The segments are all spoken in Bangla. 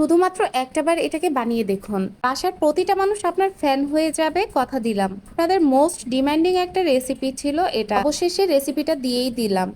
শুধুমাত্র একটাবার এটাকে বানিয়ে দেখুন। বাসার প্রতিটা মানুষ আপনার ফ্যান হয়ে যাবে, কথা দিলাম। আপনাদের মোস্ট ডিমান্ডিং একটা রেসিপি ছিল এটা। অবশেষে রেসিপিটা দিয়েই দিলাম।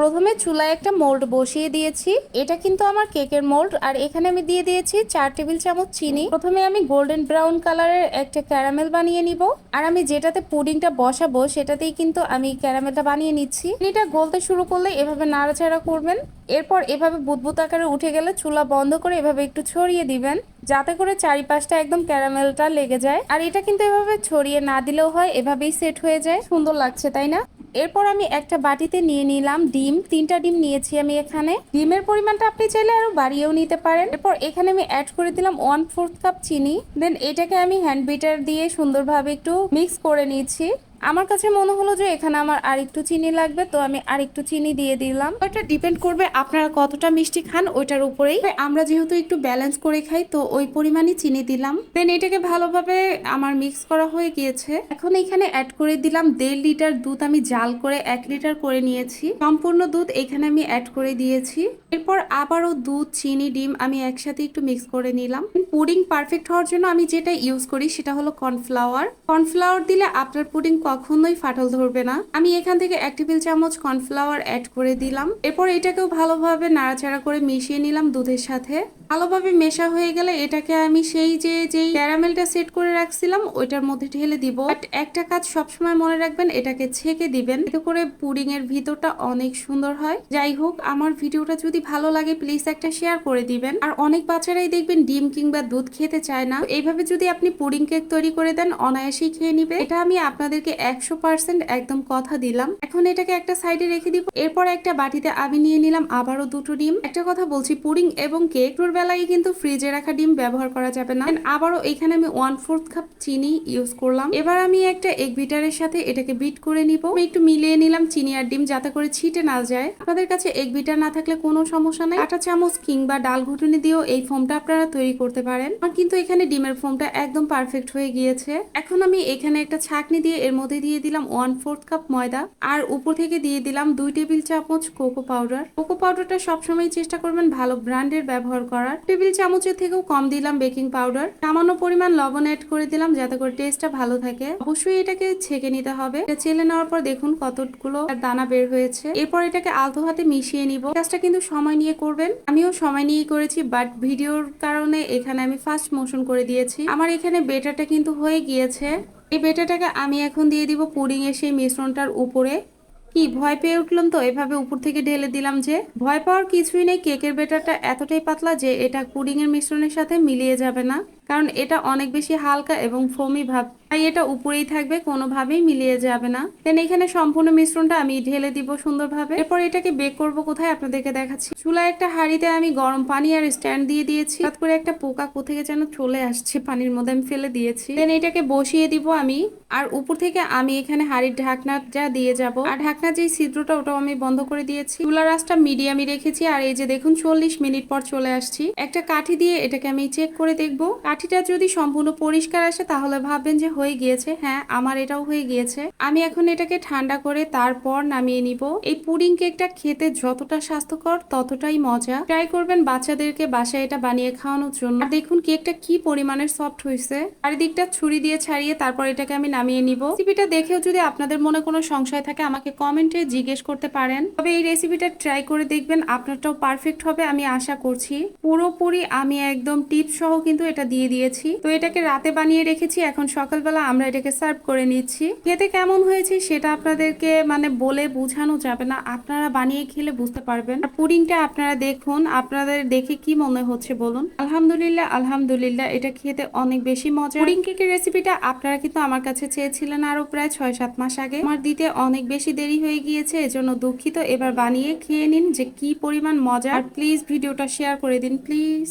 প্রথমে চুলায় একটা মোল্ড বসিয়ে দিয়েছি। এটা কিন্তু আমার কেকের মোল্ড। আর এখানে আমি দিয়ে দিয়েছি চার টেবিল চামচ চিনি। প্রথমে আমি গোল্ডেন ব্রাউন কালারের একটা ক্যারামেল বানিয়ে নিব। আর আমি যেটাতে পুডিংটা বসাবো, সেটাতেই কিন্তু আমি ক্যারামেলটা বানিয়ে নিচ্ছি। চিনিটা গলতে শুরু করলে এভাবে নাড়াচাড়া করবেন। এরপর এভাবে বুদবুদ আকারে উঠে গেলে চুলা বন্ধ করে এভাবে একটু ছড়িয়ে দিবেন। যাতে করে চারিপাশটা একদম ক্যারামেলটা লেগে যায়। আর এটা কিন্তু এভাবে ছড়িয়ে না দিলেও হয়, এভাবেই সেট হয়ে যায়। সুন্দর লাগছে, তাই না? এরপর আমি একটা বাটিতে নিয়ে নিলাম ডিম। তিনটা ডিম নিয়েছি আমি এখানে। ডিমের পরিমাণটা আপনি চাইলে আরও বাড়িয়েও নিতে পারেন। এরপর এখানে আমি অ্যাড করে দিলাম ওয়ান ফোর্থ কাপ চিনি। দেন এটাকে আমি হ্যান্ড বিটার দিয়ে সুন্দরভাবে একটু মিক্স করে নিয়েছি আমার কাছে মনে হলো যে এখানে আমার আরেকটু চিনি লাগবে তো আমি আরেকটু চিনি দিয়ে দিলাম। এটা ডিপেন্ড করবে আপনারা কতটা মিষ্টি খান ওইটার উপরেই। আমরা যেহেতু একটু ব্যালেন্স করে খাই তো ওই পরিমাণই চিনি দিলাম। দেন এটাকে ভালোভাবে আমার মিক্স করা হয়ে গিয়েছে। এখন এখানে অ্যাড করে দিলাম দেড় লিটার দুধ আমি জাল করে এক লিটার করে নিয়েছি। সম্পূর্ণ দুধ এখানে আমি অ্যাড করে দিয়েছি। এরপর আবারও দুধ চিনি ডিম আমি একসাথে একটু মিক্স করে নিলাম। পুডিং পারফেক্ট হওয়ার জন্য আমি যেটা ইউজ করি সেটা হলো কর্নফ্লাওয়ার কর্নফ্লাওয়ার দিলে আপনার পুডিং কখনোই ফাটল ধরবে না। আমি এখান থেকে এক টেবিল চামচ কর্নফ্লাওয়ার অ্যাড করে দিলাম। এরপর এটাকেও ভালোভাবে নাড়াচাড়া করে মিশিয়ে নিলাম দুধের সাথে। ভালোভাবে মেশা হয়ে গেলে এটাকে আমি সেই যে, যেই ক্যারামেলটা সেট করে রাখছিলাম, ওইটার মধ্যে ঢেলে দিব। একটা কাজ সবসময় মনে রাখবেন, এটাকে ছেঁকে দিবেন। এতে করে পুডিং এর ভিতরটা অনেক সুন্দর হয়। যাই হোক, আমার ভিডিওটা যদি ভালো লাগে প্লিজ একটা শেয়ার করে দিবেন। আর অনেক বাচ্চারাই দেখবেন ডিম কিংবা দুধ খেতে চায় না। এইভাবে যদি আপনি পুডিং কেক তৈরি করে দেন, অনায়াসেই খেয়ে নিবে। এটা আমি আপনাদেরকে একশো পার্সেন্ট একদম কথা দিলাম। এখন এটাকে একটা সাইডে রেখে দিব। এরপর একটা বাটিতে আমি নিয়ে নিলাম আবারও দুটো ডিম। একটা কথা বলছি, পুডিং এবং কেক দুটোর বেলায় কিন্তু ফ্রিজে রাখা ডিম ব্যবহার করা যাবে না। আবারও এখানে আমি ওয়ান ফোর্থ কাপ চিনি ইউজ করলাম। এবার আমি একটা এগ বিটারের সাথে এটাকে বিট করে নিব। একটু মিলিয়ে নিলাম চিনি আর ডিম যাতে করে ছিটে না যায়। আপনাদের কাছে এগ বিটার না থাকলে কোনো সমস্যা নেই। আটা চামচ কিংবা ডাল ঘুটুনি দিয়েও এই ফোমটা আপনারা তৈরি করতে পারেন। কিন্তু এখানে ডিমের ফোমটা একদম পারফেক্ট হয়ে গিয়েছে। এখন আমি এখানে একটা ছাকনি দিয়ে এর মধ্যে দিয়ে দিলাম ওয়ান ফোর্থ কাপ ময়দা আর উপর থেকে দিয়ে দিলাম দুই টেবিল চামচ কোকো পাউডার কোকো পাউডারটা সবসময় চেষ্টা করবেন ভালো ব্র্যান্ডের ব্যবহার করার। টেবিল চামচের থেকেও কম দিলাম বেকিং পাউডার সামান্য পরিমাণ লবণ অ্যাড করে দিলাম যাতে করে টেস্টটা ভালো থাকে। অবশ্যই এটাকে ছেঁকে নিতে হবে। এটা চেলে নেওয়ার পর দেখুন কতগুলো দানা বের হয়েছে। এরপর এটাকে আলতো হাতে মিশিয়ে নিব। কাজটা কিন্তু সময় নিয়ে করবেন। আমিও সময় নিয়েই করেছি বাট ভিডিওর কারণে এখানে আমি ফার্স্ট মোশন করে দিয়েছি। আমার এখানে বেটারটা কিন্তু হয়ে গিয়েছে। এই বেটাটাকে আমি এখন দিয়ে দিব পুডিংয়ের সেই মিশ্রণটার উপরে। কি, ভয় পেয়ে উঠলাম তো, এভাবে উপর থেকে ঢেলে দিলাম যে। ভয় পাওয়ার কিছুই নেই, কেকের বেটারটা এতটাই পাতলা যে এটা পুডিংয়ের মিশ্রণের সাথে মিলিয়ে যাবে না। কারণ এটা অনেক বেশি হালকা এবং ফোমি ভাব। তাই এটা উপরেই থাকবে, কোনোভাবেই মিলিয়ে যাবে না। দেন এখানে সম্পূর্ণ মিশ্রণটা আমি ঢেলে দিব সুন্দরভাবে। এরপর এটাকে বেক করব কোথায় আপনাদেরকে দেখাচ্ছি। চুলায় একটা হাঁড়িতে আমি গরম পানি আর স্ট্যান্ড দিয়ে দিয়েছি। হঠাৎ করে একটা পোকা কোথেকে যেন চলে আসছে, পানির মধ্যে আমি ফেলে দিয়েছি। দেন এটাকে বসিয়ে দিব আমি। আর উপর থেকে আমি এখানে হাঁড়ির ঢাকনাটা দিয়ে যাব। আর ঢাকনার যে ছিদ্রটা, ওটাও আমি বন্ধ করে দিয়েছি। চুলার আঁচটা মিডিয়ামই রেখেছি। আর এই যে দেখুন, চল্লিশ মিনিট পর চলে আসছি। একটা কাঠি দিয়ে এটাকে আমি চেক করে দেখব। কাঠিটা যদি সম্পূর্ণ পরিষ্কার আসে, তাহলে ভাববেন যে হয়ে গিয়েছে। হ্যাঁ আমার এটাও হয়ে গিয়েছে। আমি এখন এটাকে ঠান্ডা করে তারপর নামিয়ে নিব। এই পুডিং কেকটা খেতে যতটা স্বাস্থ্যকর, ততটাই মজা। ট্রাই করবেন বাচ্চাদেরকে বাসায় এটা বানিয়ে খাওয়ানোর জন্য। দেখুন কেকটা কি পরিমাণের সফট হয়েছে। চারিদিকটা ছুরি দিয়ে ছাড়িয়ে তারপর এটাকে আমি নামিয়ে নিব। রেসিপিটা দেখেও যদি আপনাদের মনে কোনো সংশয় থাকে, আমাকে কমেন্টে জিজ্ঞেস করতে পারেন। তবে এই রেসিপিটা ট্রাই করে দেখবেন, আপনারটাও পারফেক্ট হবে, আমি আশা করছি। পুরোপুরি আমি একদম টিপস সহ কিন্তু এটা দিয়ে দিয়েছি। তো এটাকে রাতে বানিয়ে রেখেছি। এখন সকালবেলা আমরা এটাকে সার্ভ করে নিচ্ছি। খেতে কেমন হয়েছে সেটা আপনাদেরকে মানে বলে বোঝানো যাবে না। আপনারা বানিয়ে খেলে বুঝতে পারবেন। আর পুডিংটা আপনারা দেখুন। আপনাদের দেখে কি মনে হচ্ছে বলুন? আলহামদুলিল্লাহ আলহামদুলিল্লাহ। এটা খেতে অনেক বেশি মজা পুডিং কেকের রেসিপিটা আপনারা কিন্তু আমার কাছে চেয়েছিলেন আরও প্রায় ছয় সাত মাস আগে। আমার দিতে অনেক বেশি দেরি হয়ে গিয়েছে, এজন্য দুঃখিত। এবার বানিয়ে খেয়ে নিন যে কি পরিমাণ মজা আর প্লিজ ভিডিওটা শেয়ার করে দিন, প্লিজ।